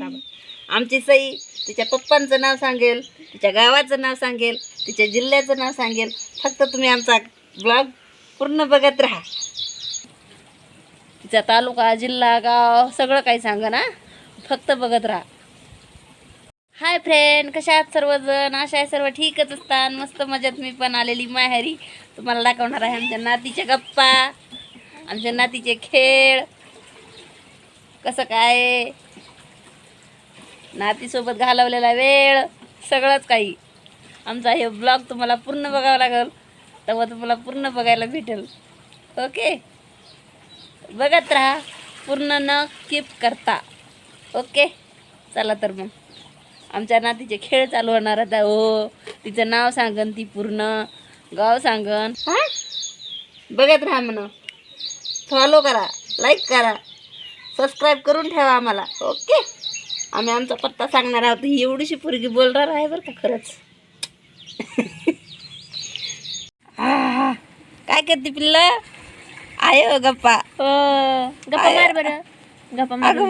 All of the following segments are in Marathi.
थांबा. आमची सई तिच्या पप्पांचं नाव सांगेल तिच्या गावाचं नाव सांगेल तिच्या जिल्ह्याचं नाव सांगेल. फक्त तुम्ही आमचा ब्लॉग पूर्ण बघत राहा. तिचा तालुका जिल्हा गाव सगळं काही सांगा ना. फक्त बघत राहा. हाय फ्रेंड कशा आहात सर्वजण? अशा आहे सर्व ठीकच असतात. मस्त मजेत मी पण आलेली माहेरी. तुम्हाला दाखवणार आहे आमच्या नातीच्या गप्पा आमच्या नातीचे खेळ. कसं काय? नातीसोबत घालवलेला वेळ सगळंच काही. आमचा हे ब्लॉग तुम्हाला पूर्ण बघावं लागेल. तेव्हा तुम्हाला पूर्ण बघायला भेटेल. ओके? बघत राहा. पूर्ण न किप करता. ओके? चला तर मग. आमच्या नातीचे खेळ चालू होणार आता. हो तिचं नाव सांगन ती पूर्ण. गाव सांगन. हां? बघत राहा म्हणून. फॉलो करा. लाईक करा. सबस्क्राईब करून ठेवा आम्हाला. ओके? आम्ही आमचा पत्ता सांगणार आहोत ही एवढीशी पोरगी बोलणार आहे बरं का खरंच. काय करते पिल्ल आहे हो गप्पा गप्पा मार बरं गप्पा मार हो.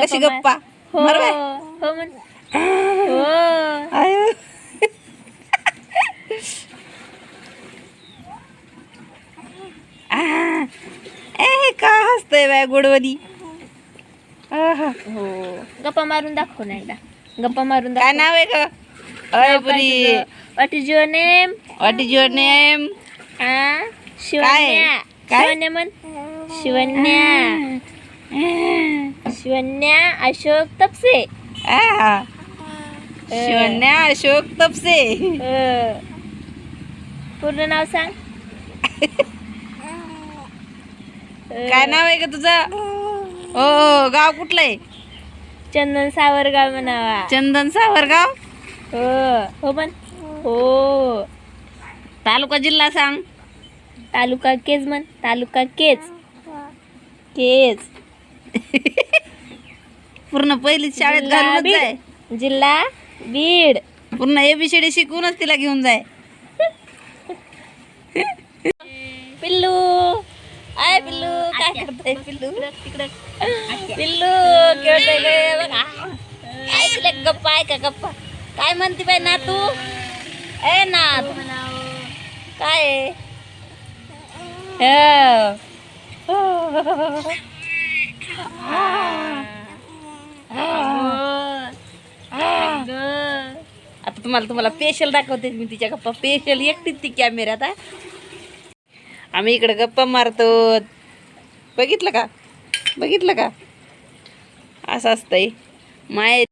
कशी गप्पा हो. हो म्हण हो आयो. आह. ए का हसतय बाय गोडवली आहा. हो. गप्पा मारून दाखव ना एकदा. गप्पा मारून काय दाखव नाव आहे का अय पुरी what is your name what is your name Shivanya काय? शिवन्या म्हण. शिवन्या शिवन्या अशोक तपसे. शिवन्या अशोक तपसे. अ, पूर्ण नाव सांग. काय नाव आहे का तुझं? हो गाव कुठलं आहे? चंदन सावरगाव म्हणावा. चंदन सावरगाव? हो. हो म्हण हो. तालुका जिल्हा सांग. तालुका केज म्हण. तालुका केज. केज. पूर्ण पहिली शाळेत घालूनच जाय. जिल्हा बीड. पूर्ण एबीसीडी शिकूनच तिला घेऊन जाय पिल्लू आय पिल्लू काय करतोय पिल्लू पिल्लू खेळतोय बघा ऐकले गप्पा ऐका गप्पा काय म्हणते बाई ना तू ए नात काय? हो. आता तुम्हाला तुम्हाला पेशल दाखवते मी तिच्या गप्पा पेशल एकटीच ती कॅमेऱ्यात. आम्ही इकडे गप्पा मारतो बघितलं का? बघितलं का? असं असतंय. माय